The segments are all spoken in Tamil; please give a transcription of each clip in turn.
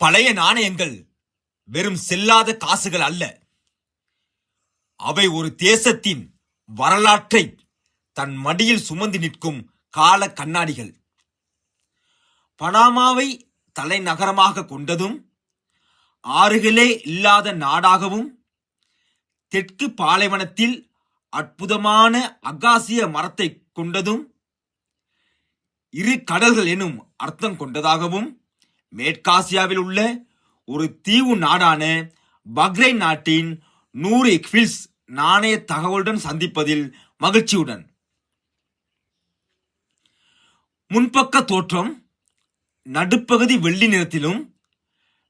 பழைய நாணயங்கள் வெறும் செல்லாத காசுகள் அல்ல. அவை ஒரு தேசத்தின் வரலாற்றை தன் மடியில் சுமந்து நிற்கும் கால கண்ணாடிகள். பனாமாவை தலைநகரமாக கொண்டதும் ஆறுகளே இல்லாத நாடாகவும் தெற்கு பாலைவனத்தில் அற்புதமான அகாசிய மரத்தை கொண்டதும் இரு கடல்கள் எனும் அர்த்தம் கொண்டதாகவும் மேற்காசியாவில் உள்ள ஒரு தீவு நாடான பக்ரைன் நாட்டின் நூறு எக்ஃபில்ஸ் நாணய தகவலுடன் சந்திப்பதில் மகிழ்ச்சியுடன். முன்பக்க தோற்றம் நடுப்பகுதி வெள்ளி நிறத்திலும்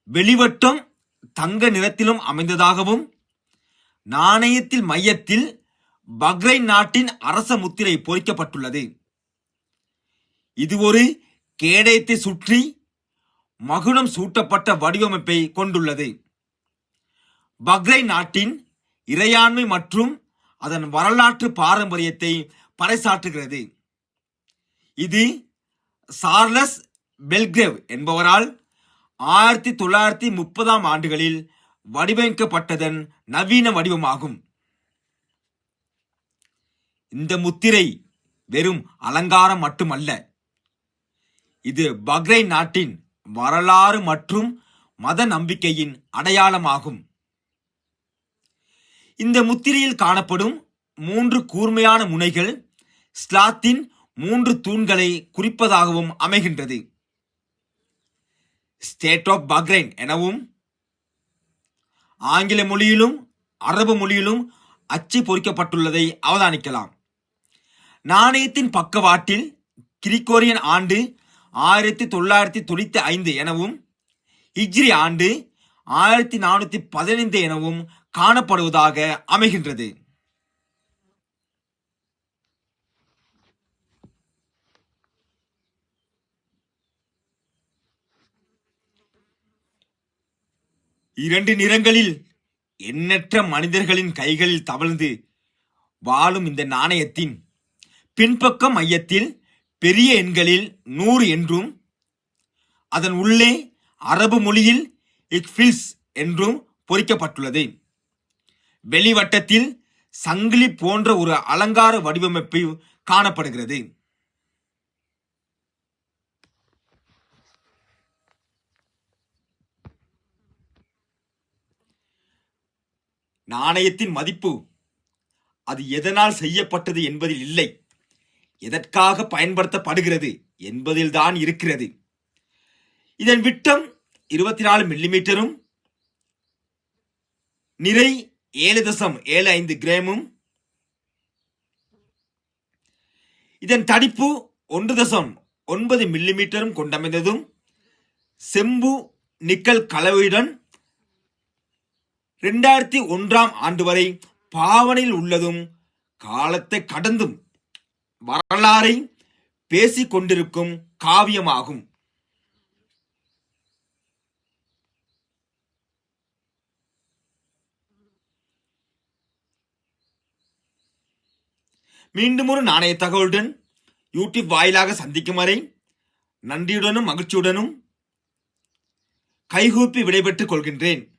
வெளிவட்டம் தங்க நிறத்திலும் அமைந்ததாகவும் நாணயத்தில் மையத்தில் பக்ரைன் நாட்டின் அரச முத்திரை பொறிக்கப்பட்டுள்ளது. இது ஒரு கேடயத்தை சுற்றி மகுடம் சூட்டப்பட்ட வடிவமைப்பை கொண்டுள்ளது. பக்ரைன் நாட்டின் இறையாண்மை மற்றும் அதன் வரலாற்று பாரம்பரியத்தை பறைசாற்றுகிறது. இது சார்லஸ் பெல்கிரேவ் என்பவரால் ஆயிரத்தி தொள்ளாயிரத்தி முப்பதாம் ஆண்டுகளில் வடிவமைக்கப்பட்டதன் நவீன வடிவமாகும். இந்த முத்திரை வெறும் அலங்காரம் மட்டுமல்ல இது பக்ரைன் நாட்டின் வரலாறு மற்றும் மத நம்பிக்கையின் அடையாளமாகும். இந்த முத்திரையில் காணப்படும் மூன்று கூர்மையான முனைகள் ஸ்லாத்தின் மூன்று தூண்களை குறிப்பதாகவும் அமைகின்றது. ஸ்டேட் ஆஃப் பக்ரைன் எனவும் ஆங்கில மொழியிலும் அரபு மொழியிலும் அச்சு பொறிக்கப்பட்டுள்ளதை அவதானிக்கலாம். நாணயத்தின் பக்கவாட்டில் கிரிகோரியன் ஆண்டு ஆயிரத்தி தொள்ளாயிரத்தி தொண்ணூத்தி ஐந்து எனவும் ஹிஜ்ரி ஆண்டு ஆயிரத்தி நானூத்தி பதினைந்து எனவும் காணப்படுவதாக அமைகின்றது. இரண்டு நிறங்களில் எண்ணற்ற மனிதர்களின் கைகளில் தவழ்ந்து வாழும் இந்த நாணயத்தின் பின்பக்க மையத்தில் பெரிய எண்களில் நூறு என்றும் அதன் உள்ளே அரபு மொழியில் இக்ஃபில்ஸ் என்றும் பொறிக்கப்பட்டுள்ளது. வெளிவட்டத்தில் சங்கிலி போன்ற ஒரு அலங்கார வடிவமைப்பு காணப்படுகிறது. நாணயத்தின் மதிப்பு அது எதனால் செய்யப்பட்டது என்பதில் இல்லை. எதற்காக பயன்படுத்தப்படுகிறது என்பதில்தான் இருக்கிறது. இதன் விட்டம் இருபத்தி நாலு மில்லிமீட்டரும் நிறை ஏழு தசம் ஏழு ஐந்து கிராமும் இதன் தடிப்பு ஒன்று தசம் ஒன்பது மில்லிமீட்டரும் கொண்டமைந்ததும் செம்பு நிக்கல் கலவையுடன் ரெண்டாயிரத்தி ஒன்றாம் ஆண்டு வரை பாவனையில் உள்ளதும் காலத்தை கடந்தும் வரலாறை பேசிக் கொண்டிருக்கும் காவியமாகும். மீண்டும் ஒரு நாணய தகவலுடன் யூடியூப் வாயிலாக சந்திக்கும் வரை நன்றியுடனும் மகிழ்ச்சியுடனும் கைகூப்பி விடைபெற்றுக் கொள்கின்றேன்.